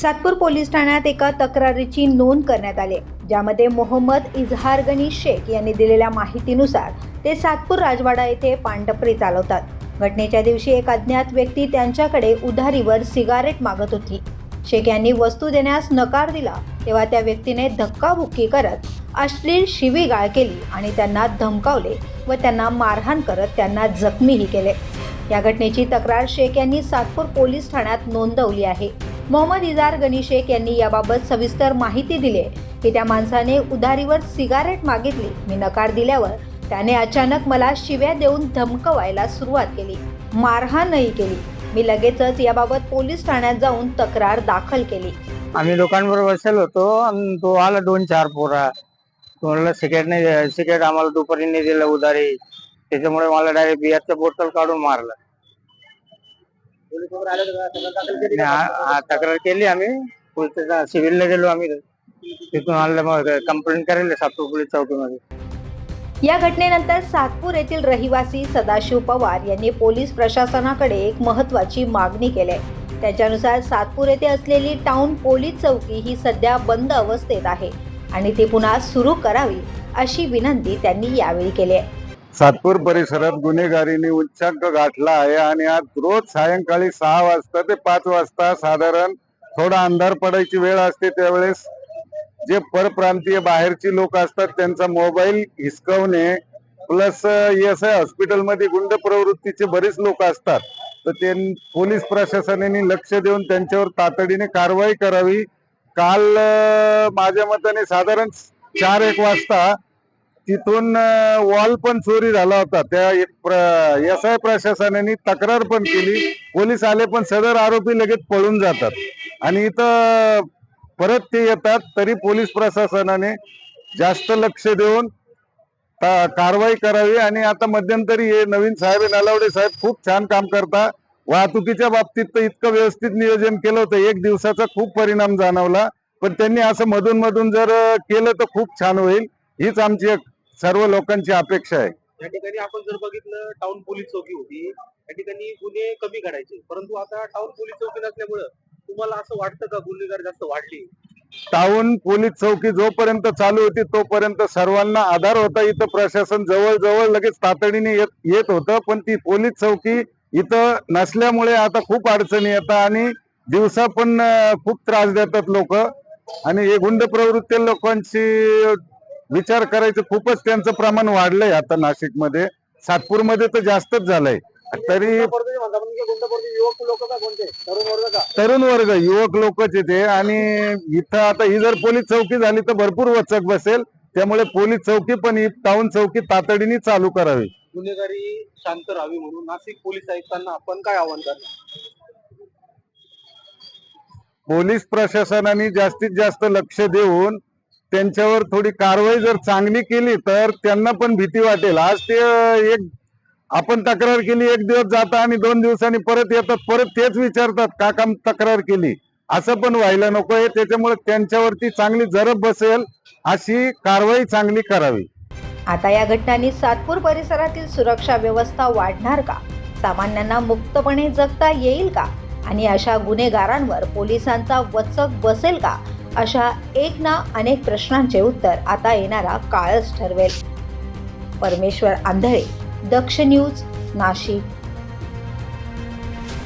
Satpur police ठाण्यात एका तक्रारीची नोंद करण्यात आली. ज्यामध्ये मोहम्मद इजहारगनी शेख यांनी दिलेल्या माहितीनुसार ते सातपूर राजवाडा येथे पानटपरी चालवतात. घटनेच्या दिवशी एक अज्ञात व्यक्ती त्यांच्याकडे उधारीवर सिगारेट मागत होती. शेख यांनी वस्तू देण्यास नकार दिला तेव्हा त्या व्यक्तीने धक्काबुक्की करत अश्लील शिवीगाळ केली आणि त्यांना धमकावले व त्यांना मारहाण करत त्यांना जखमीही केले. या घटनेची तक्रार शेख यांनी सातपूर पोलीस ठाण्यात नोंदवली आहे. मोहम्मद इजार गनी शेख यांनी याबाबत सविस्तर माहिती दिली आहे. की त्या माणसाने उधारीवर सिगारेट मागितली. मी नकार दिल्यावर त्याने अचानक मला शिव्या देऊन धमकवायला सुरुवात केली. मारहाणही केली. मी लगेचच याबाबत पोलीस ठाण्यात जाऊन तक्रार दाखल केली. आम्ही लोकांबरोबर बसेल होतो. आणि तो आला दोन चार पोरा. तुम्हाला सिगरेट नाही सिगरेट आम्हाला दुपारी नाही दिलं उधारी. त्याच्यामुळे मला डायरेक्ट बिअरचं बोटल काढून मारलं. आणि आ- आ- तक्रार केली आम्ही. पोलीस सिव्हिलला गेलो आम्ही तिथून आणलं मग कंप्लेंट करेल सातपूर पोलीस चौकीमध्ये. या घटनेनंतर सातपूर येथील रहिवासी सदाशिव पवार यांनी पोलीस प्रशासनाकडे एक महत्त्वाची मागणी केली आहे. त्याच्यानुसार सातपूर येथे असलेली टाउन पोलीस चौकी ही सध्या बंद अवस्थेत आहे आणि ती पुन्हा सुरू करावी अशी विनंती त्यांनी यावेळी केली आहे. सातपूर परिसरात गुन्हेगारीने उच्चांक गाठला आहे आणि आज रोज सायंकाळी सहा वाजता ते पाच वाजता साधारण थोडा अंधार पडायची वेळ असते. त्यावेळेस जे परप्रांतीय बाहेरची लोक असतात त्यांचा मोबाईल हिसकवणे प्लस एस आय हॉस्पिटलमध्ये गुंड प्रवृत्तीचे बरेच लोक असतात. तर ते पोलीस प्रशासनाने लक्ष देऊन त्यांच्यावर तातडीने कारवाई करावी. काल माझ्या मताने साधारण चार एक वाजता तिथून वॉल पण चोरी झाला होता. त्या एस आय प्रशासनाने तक्रार पण केली. पोलीस आले पण सदर आरोपी लगेच पळून जातात. आणि इथं परत ते येतात तरी पोलीस प्रशासनाने जास्त लक्ष देऊन कारवाई करावी. आणि आता मध्यंतरी हे नवीन साहेब आहे, नलावडे साहेब खूप छान काम करता. वाहतुकीच्या बाबतीत तर इतकं व्यवस्थित नियोजन केलं होतं. एक दिवसाचा खूप परिणाम जाणवला. पण त्यांनी असं मधून मधून जर केलं तर खूप छान होईल. हीच आमची एक सर्व लोकांची अपेक्षा आहे. या ठिकाणी आपण जर बघितलं टाउन पोलीस चौकी होती. या ठिकाणी गुन्हे कमी घडायचे परंतु आता टाउन पोलीस चौकी नसल्यामुळं तुम्हाला असं वाटतं का गुन्हेगार जास्त वाढली? टाउन पोलीस चौकी जोपर्यंत चालू होती तोपर्यंत सर्वांना आधार होता. इथं प्रशासन जवळ जवळ लगेच तातडीने येत येत होतं. पण ती पोलीस चौकी इथं नसल्यामुळे आता खूप अडचणी येतात आणि दिवसा पण खूप त्रास देतात लोक. आणि हे गुंड प्रवृत्ती लोकांची विचार करायचं खूपच त्यांचं प्रमाण वाढलंय आता नाशिकमध्ये. सातपूरमध्ये तर जास्तच झालंय. तरी वर्ग तरुण वर्ग युवक लोकच येते. आणि इथं आता ही जर पोलीस चौकी झाली तर भरपूर वचक बसेल. त्यामुळे पोलीस चौकी पण ही टाउन चौकी तातडीने चालू करावी. गुन्हेगारी शांत राहावी म्हणून नाशिक पोलीस आयुक्तांना आपण काय आवाहन करणार? पोलीस प्रशासनाने जास्तीत जास्त लक्ष देऊन त्यांच्यावर थोडी कारवाई जर चांगली केली तर त्यांना पण भीती वाटेल. आज ते एक आपण तक्रार केली एक दिवस जाता आणि दोन दिवसांनी परत येतात परत तेच विचारतात का काम तक्रार केली? असं पण व्हायला नको आहे. त्याच्यामुळे त्यांच्यावरती चांगली जरब बसेल अशी कारवाई चांगली करावी. आता या घटनांनी सातपूर परिसरातील सुरक्षा व्यवस्था वाढणार का? सामान्यांना मुक्तपणे जगता येईल का? आणि अशा गुन्हेगारांवर पोलिसांचा वचक बसेल का? अशा एक ना अनेक प्रश्नांचे उत्तर आता येणारा काळच ठरवेल. परमेश्वर आंधळे दक्ष न्यूज नाशिक.